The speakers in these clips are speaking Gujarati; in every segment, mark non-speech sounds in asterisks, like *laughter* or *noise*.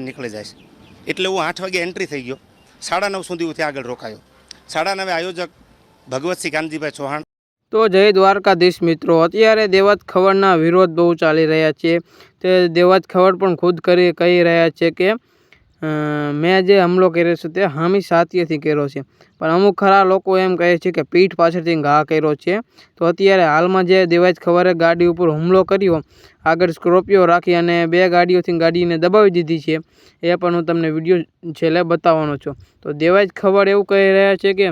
નીકળી જાય છે. એટલે હું આઠ વાગે એન્ટ્રી થઈ ગયો. સાડા નવ સુધી હું ત્યાં આગળ રોકાયો. સાડા નવે આયોજક ભગવતસિંહ કાનજીભાઈ ચૌહાણ. તો જય દ્વારકાધીશ મિત્રો. અત્યારે દેવત ખવડના વિરોધ બહુ ચાલી રહ્યા છે. તે દેવત ખવડ પણ ખુદ કરી કહી રહ્યા છે કે મેં જે હુમલો કર્યો છે તે હામી સાથીએથી કર્યો છે. પણ અમુક ખરા લોકો એમ કહે છે કે પીઠ પાછળથી ઘા કર્યો છે. તો અત્યારે હાલમાં જે દેવાજ ખવરે ગાડી ઉપર હુમલો કર્યો, આગળ સ્કોર્પિયો રાખી અને બે ગાડીઓથી ગાડીને દબાવી દીધી છે. એ પણ હું તમને વીડિયો છેલ્લે બતાવવાનો છું. તો દેવાજ ખબર એવું કહી રહ્યા છે કે,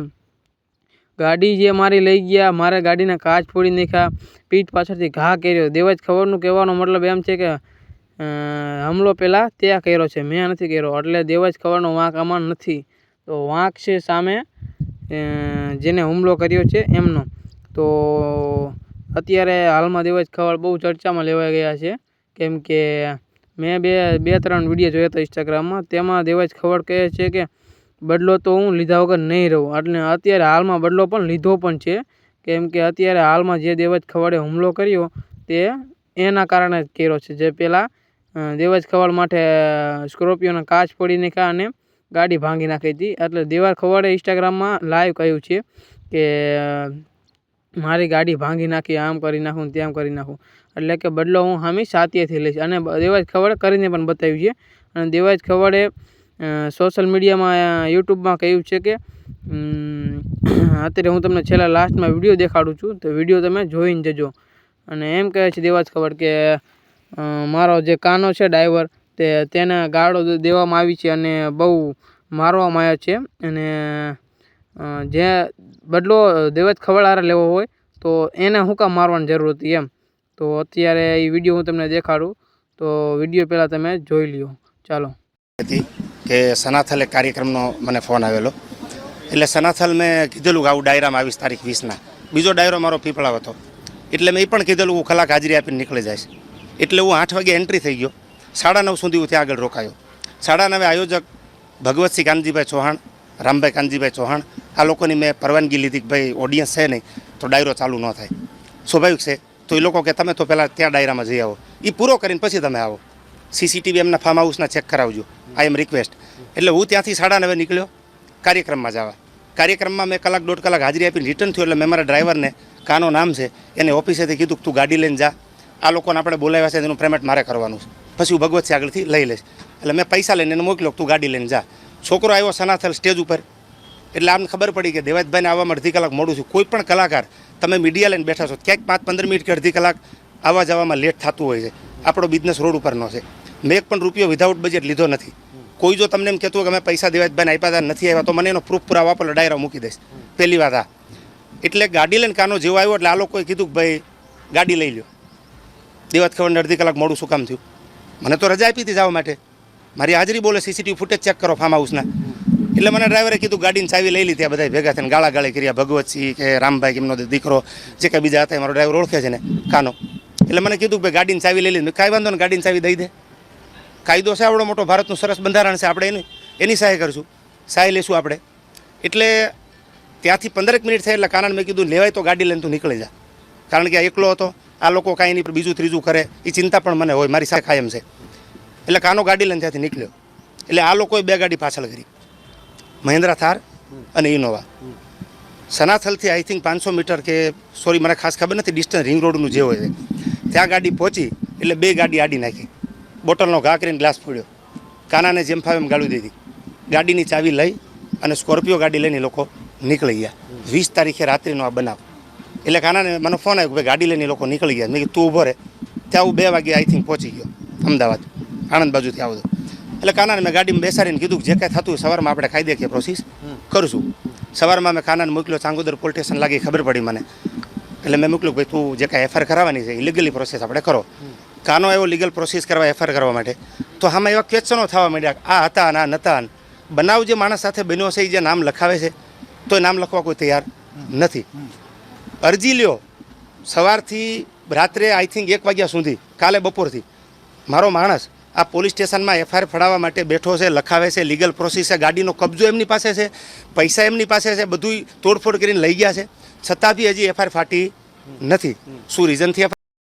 ગાડી જે મારી લઈ ગયા, મારે ગાડીના કાચ ફોડી નાખ્યા, પીઠ પાછળથી ઘા કર્યો. દેવાજ ખબરનું કહેવાનો મતલબ એમ છે કે હુમલો પહેલાં ત્યાં કર્યો છે. મેં નથી કર્યો. એટલે દેવાજ ખબરનો વાંક આમાં નથી. તો વાંક છે સામે જેને હુમલો કર્યો છે એમનો. તો અત્યારે હાલમાં દેવાજ ખવાડ બહુ ચર્ચામાં લેવાઈ ગયા છે. કેમ કે મેં બે બે, ત્રણ વીડિયો જોયા હતા ઇન્સ્ટાગ્રામમાં તેમાં દેવાજ ખવડ કહે છે કે બદલો તો હું લીધા વગર નહીં રહું. એટલે અત્યારે હાલમાં બદલો પણ લીધો પણ છે. કેમ કે અત્યારે હાલમાં જે દેવજ ખવાડે હુમલો કર્યો તે એના કારણે જ કર્યો છે. જે પહેલાં દેવજ ખવાડ માટે સ્કોર્પિયોના કાચ પડી નાખ્યા અને ગાડી ભાંગી નાખી હતી. એટલે દેવાજ ખવાડે ઇન્સ્ટાગ્રામમાં લાઈવ કહ્યું છે કે મારી ગાડી ભાંગી નાખી, આમ કરી નાખું તેમ કરી નાખું. એટલે કે બદલો હું હામી સાતીએથી લઈશ. અને દેવાજ ખવડે કરીને પણ બતાવ્યું છે. અને દેવાજ ખવડે સોશિયલ મીડિયામાં યુટ્યુબમાં કહ્યું છે કે *coughs* અત્યારે હું તમને છેલ્લા લાસ્ટમાં વીડિયો દેખાડું છું. તો વીડિયો તમે જોઈને જજો. અને એમ કહે છે દેવાજ ખબર કે મારો જે કાનો છે ડ્રાઈવર, તે તેને ગાળો દેવામાં આવી છે અને બહુ મારવામાં આવ્યો છે. અને જે બદલો દેવજ ખવડારે લેવો હોય, તો એને શું કામ મારવાની જરૂર હતી એમ. તો અત્યારે એ વીડિયો હું તમને દેખાડું. તો વીડિયો પહેલાં તમે જોઈ લ્યો. ચાલો. હતી કે સનાથલ એક કાર્યક્રમનો મને ફોન આવેલો. એટલે સનાથલ મેં કીધેલું આવું ડાયરામાં આવીશ તારીખ વીસના. બીજો ડાયરો મારો પીપળાવ હતો. એટલે મેં એ પણ કીધેલું હું કલાક હાજરી આપીને નીકળી જઈશ. એટલે હું આઠ વાગે એન્ટ્રી થઈ ગયો. સાડા નવ સુધી હું ત્યાં આગળ રોકાયો. સાડા નવે આયોજક ભગવતસિંહ કાનજીભાઈ ચૌહાણ, રામભાઈ કાનજીભાઈ ચૌહાણ, આ લોકોની મેં પરવાનગી લીધી કે ભાઈ ઓડિયન્સ છે નહીં, તો ડાયરો ચાલુ ન થાય. સ્વાભાવિક છે. તો એ લોકો કે તમે તો પહેલાં ત્યાં ડાયરામાં જઈ આવો. એ પૂરો કરીને પછી તમે આવો. સીસીટીવી એમના ફાર્મ હાઉસના ચેક કરાવજો. આઈ એમ રિક્વેસ્ટ એટલે હું ત્યાંથી સાડા નવે નીકળ્યો. કાર્યક્રમમાં જવા. કાર્યક્રમમાં મેં કલાક દોઢ કલાક હાજરી આપીને રિટર્ન થયો એટલે મેં મારા ડ્રાઈવરને કાનો નામ છે, એને ઓફિસેથી કીધું કે તું ગાડી લઈને જા. આ લોકોને આપણે બોલાવ્યા છે એનું પેમેન્ટ મારે કરવાનું છે. પછી હું ભગવતસિંહ આગળથી લઈ લઈશ. એટલે મેં પૈસા લઈને એને મોકલ્યો તું ગાડી લઈને જા. છોકરો આવ્યો સનાથલ સ્ટેજ ઉપર. એટલે આમને ખબર પડી કે દેવાજભાઈને આવવામાં અડધી કલાક મોડું છું. કોઈ પણ કલાકાર તમે મીડિયા લઈને બેઠા છો, ક્યાંક પાંચ પંદર મિનિટ કે અડધી કલાક આવવા જવામાં લેટ થતું હોય છે. આપણો બિઝનેસ રોડ ઉપરનો છે. મેં એક પણ રૂપિયો વિધાઉટ બજેટ લીધો નથી. કોઈ જો તમને એમ કહેતું કે અમે પૈસા દેવાજભાઈને આપ્યા હતા, નથી આવ્યા તો મને એનો પ્રૂફ પુરાવા એટલે ડાયરા મૂકી દઈશ. પહેલી વાત આ. એટલે ગાડી લઈને કાનો જેવો આવ્યો એટલે આ લોકોએ કીધું કે ભાઈ ગાડી લઈ લ્યો. દેવાજ ખબર અડધી કલાક મોડું શું કામ થયું. મને તો રજા આપી હતી જવા માટે. મારી હાજરી બોલે સીસીટીવી ફૂટેજ ચેક કરો ફાર્મ હાઉસના એટલે મને ડ્રાઈવરે કીધું, ગાડીની ચાવી લઈ લીધી આ બધા ભેગા થઈને ગાળા ગાળી કર્યા ભગવતસિંહ કે રામભાઈ એમનો દીકરો, જે કંઈ બીજા હતા મારો ડ્રાઈવર ઓળખે છે ને, કાનો. એટલે મને કીધું કે ગાડીની ચાવી લઈ લીધી કાંઈ વાંધો ને ગાડીની ચાવી દઈ દે. કાયદો છે આવડો મોટો, ભારતનું સરસ બંધારણ છે, આપણે એની એની સહાય કરશું. સહાય લેશું આપણે. એટલે ત્યાંથી પંદરેક મિનિટ થાય એટલે કારણ મેં કીધું, લેવાય તો ગાડી લઈને તું નીકળી જા. કારણ કે આ એકલો હતો આ લોકો કાંઈ નહીં બીજું ત્રીજું કરે એ ચિંતા પણ મને હોય, મારી સાથે કાયમ છે. એટલે કાનો ગાડી લઈને ત્યાંથી નીકળ્યો. એટલે આ લોકોએ બે ગાડી પાછળ કરી. મહિન્દ્રા થાર અને ઇનોવા સનાથલથી આઈ થિંક પાંચસો મીટર કે સોરી મને ખાસ ખબર નથી ડિસ્ટન્સ રિંગ રોડનું જે હોય છે ત્યાં ગાડી પહોંચી, એટલે બે ગાડી આડી નાખી. બોટલનો ઘા કરીને ગ્લાસ ફોડ્યો. કાનાને જેમ ફાવે એમ ગાળી દીધી ગાડીની ચાવી લઈ અને સ્કોર્પિયો ગાડી લઈને લોકો નીકળી ગયા. વીસ તારીખે રાત્રિનો આ બનાવ. એટલે કાનાને મને ફોન આવ્યો કે ભાઈ ગાડી લઈને લોકો નીકળી ગયા. મેં કીધું તું ઊભો રહે ત્યાં હું બે વાગે આઈ થિંક પહોંચી ગયો અમદાવાદ. આણંદ બાજુથી આવું એટલે કાનાને મેં ગાડીમાં બેસાડીને કીધું કે જે કાંઈ થતું સવારમાં આપણે કાયદેકીય પ્રોસેસ કરશું સવારમાં મેં કાનાને મોકલ્યો ચાંગોદર પોલીસ સ્ટેશન લાગી ખબર પડી મને. એટલે મેં મોકલ્યું કે ભાઈ તું જે કાંઈ એફઆઈઆર કરાવવાની છે ઇલીગલી પ્રોસેસ આપણે કરો. કાનો એવો લીગલ પ્રોસેસ કરવા એફઆઈઆર કરવા માટે? તો આમાં એવા ક્વેશ્ચનો થવા માંડ્યા આ હતા અને આ નતા બનાવ જે માણસ સાથે બન્યો છે એ જે નામ લખાવે છે તો એ નામ લખવા કોઈ તૈયાર નથી. અરજી લ્યો. સવારથી રાત્રે આઈ થિંક એક વાગ્યા સુધી, કાલે બપોરથી. મારો માણસ આ પોલીસ સ્ટેશનમાં એફઆઈઆર ફડાવવા માટે બેઠો છે, લખાવે છે લીગલ પ્રોસેસ છે, ગાડીનો કબજો એમની પાસે છે, પૈસા એમની પાસે છે બધું તોડફોડ કરીને લઈ ગયા છે. છતાં બી હજી એફઆઈઆર ફાટી નથી. શું રીઝનથી